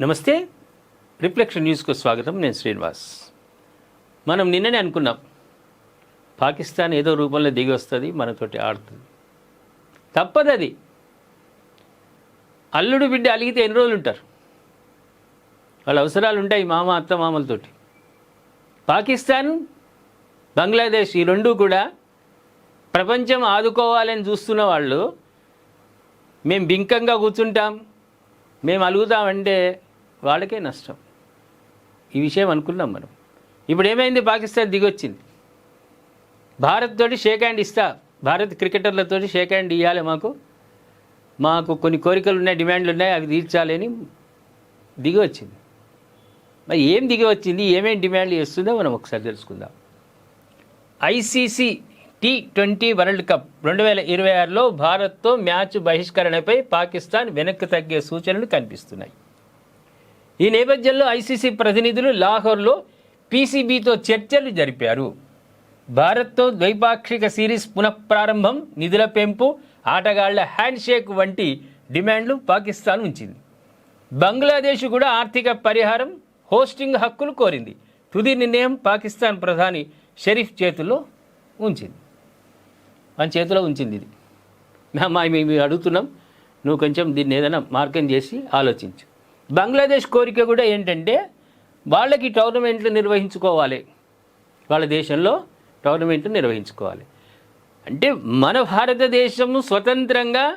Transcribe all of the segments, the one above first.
నమస్తే. రిఫ్లెక్షన్ న్యూస్కు స్వాగతం. నేను శ్రీనివాస్. మనం నిన్ననే అనుకున్నాం పాకిస్తాన్ ఏదో రూపంలో దిగి వస్తుంది మనతోటి ఆడుతుంది. తప్పదు అది అల్లుడు బిడ్డ అలిగితే ఎన్ని రోజులు ఉంటారు వాళ్ళ అవసరాలు ఉంటాయి మామ అత్త మామలతోటి. పాకిస్తాన్ బంగ్లాదేశ్ ఈ రెండూ కూడా ప్రపంచం ఆదుకోవాలని చూస్తున్న వాళ్ళు మేము బింకంగా కూర్చుంటాం మేము అలుగుతామంటే వాళ్ళకే నష్టం. ఈ విషయం అనుకున్నాం మనం. ఇప్పుడు ఏమైంది పాకిస్తాన్ దిగొచ్చింది. భారత్ తోటి షేక్ హ్యాండ్ ఇస్తా. భారత్ క్రికెటర్లతోటి షేక్ హ్యాండ్ ఇవ్వాలి మాకు. మాకు కొన్ని కోరికలు ఉన్నాయి డిమాండ్లు ఉన్నాయి అవి తీర్చాలని దిగి వచ్చింది మరి ఏం దిగి వచ్చింది ఏమేమి డిమాండ్లు చేస్తుందో మనం ఒకసారి తెలుసుకుందాం. ICC T twenty world cup రెండు వేల ఇరవై ఆరులో భారత్తో మ్యాచ్ బహిష్కరణపై పాకిస్తాన్ వెనక్కి తగ్గే సూచనలు కనిపిస్తున్నాయి. ఈ నేపథ్యంలో ఐసీసీ ప్రతినిధులు లాహోర్లో పీసీబీతో చర్చలు జరిపారు. భారత్తో ద్వైపాక్షిక సిరీస్ పునఃప్రారంభం నిధుల పెంపు ఆటగాళ్ళ హ్యాండ్షేక్ వంటి డిమాండ్లు పాకిస్తాన్ ఉంచింది. బంగ్లాదేశ్ కూడా ఆర్థిక పరిహారం హోస్టింగ్ హక్కులు కోరింది. తుది నిర్ణయం పాకిస్తాన్ ప్రధాని షరీఫ్ చేతుల్లో ఉంచింది. మన చేతిలో ఉంచింది ఇది. మేము అడుగుతున్నాం. నువ్వు కొంచెం దీన్ని ఏదైనా మార్గం చేసి ఆలోచించు. బంగ్లాదేశ్ కోరిక కూడా ఏంటంటే వాళ్ళకి టోర్నమెంట్లు నిర్వహించుకోవాలి. వాళ్ళ దేశంలో టోర్నమెంట్లు నిర్వహించుకోవాలి. అంటే మన భారతదేశం స్వతంత్రంగా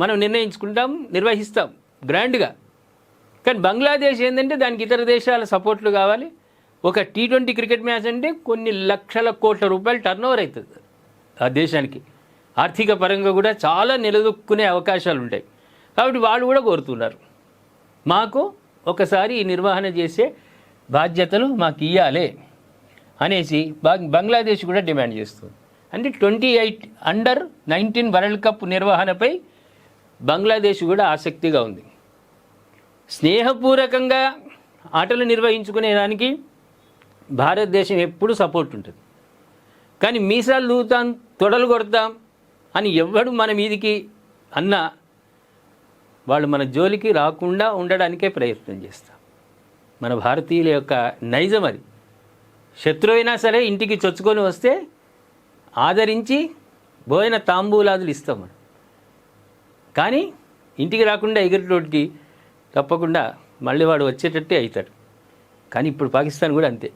మనం నిర్ణయించుకుంటాం నిర్వహిస్తాం గ్రాండ్గా. కానీ బంగ్లాదేశ్ ఏంటంటే దానికి ఇతర దేశాల సపోర్ట్లు కావాలి. ఒక టీ ట్వంటీ క్రికెట్ మ్యాచ్ అంటే కొన్ని లక్షల కోట్ల రూపాయలు టర్న్ ఓవర్ అవుతుంది ఆ దేశానికి. ఆర్థిక పరంగా కూడా చాలా నిలదొక్కునే అవకాశాలు ఉంటాయి కాబట్టి వాళ్ళు కూడా కోరుతున్నారు. మాకు ఒకసారి ఈ నిర్వహణ చేసే బాధ్యతలు మాకు ఇవ్వాలి అనేసి బంగ్లాదేశ్ కూడా డిమాండ్ చేస్తుంది. అంటే twenty eight under nineteen world cup నిర్వహణపై బంగ్లాదేశ్ కూడా ఆసక్తిగా ఉంది. స్నేహపూర్వకంగా ఆటలు నిర్వహించుకునే దానికి భారతదేశం ఎప్పుడు సపోర్ట్ ఉంటుంది. కానీ మీసాలు దూతాం తొడలు కొడతాం అని ఎవ్వడు మన మీదికి అన్నా వాళ్ళు మన జోలికి రాకుండా ఉండడానికే ప్రయత్నం చేస్తాం మన భారతీయుల యొక్క నైజం అది. శత్రువు అయినా సరే ఇంటికి చొచ్చుకొని వస్తే ఆదరించి భోజన తాంబూలాదులు ఇస్తాం మనం. కానీ ఇంటికి రాకుండా ఎగిరిటోటికి తప్పకుండా మళ్ళీ వాడు వచ్చేటట్టే అవుతాడు. కానీ ఇప్పుడు పాకిస్తాన్ కూడా అంతే.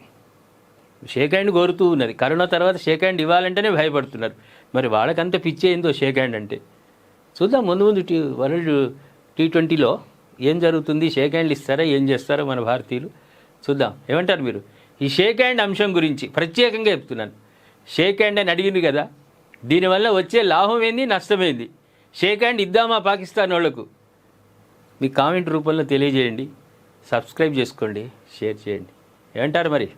షేక్ హ్యాండ్ కోరుతూ ఉన్నది. కరోనా తర్వాత షేక్ హ్యాండ్ ఇవ్వాలంటేనే భయపడుతున్నారు. మరి వాళ్ళకంత పిచ్చేయిందో షేక్ హ్యాండ్ అంటే? చూద్దాం ముందు ముందు వరల్డ్ టీ ట్వంటీలో ఏం జరుగుతుంది? షేక్ హ్యాండ్లు ఇస్తారా? ఏం చేస్తారో మన భారతీయులు? చూద్దాం. ఏమంటారు మీరు? ఈ షేక్ హ్యాండ్ అంశం గురించి ప్రత్యేకంగా చెప్తున్నాను. షేక్ హ్యాండ్ అని అడిగింది కదా? దీనివల్ల వచ్చే లాభం ఏంది? నష్టమైంది షేక్ హ్యాండ్ ఇద్దామా పాకిస్తాన్ వాళ్ళకు మీ కామెంట్ రూపంలో తెలియజేయండి. సబ్స్క్రైబ్ చేసుకోండి. షేర్ చేయండి. ఏమంటారు మరి?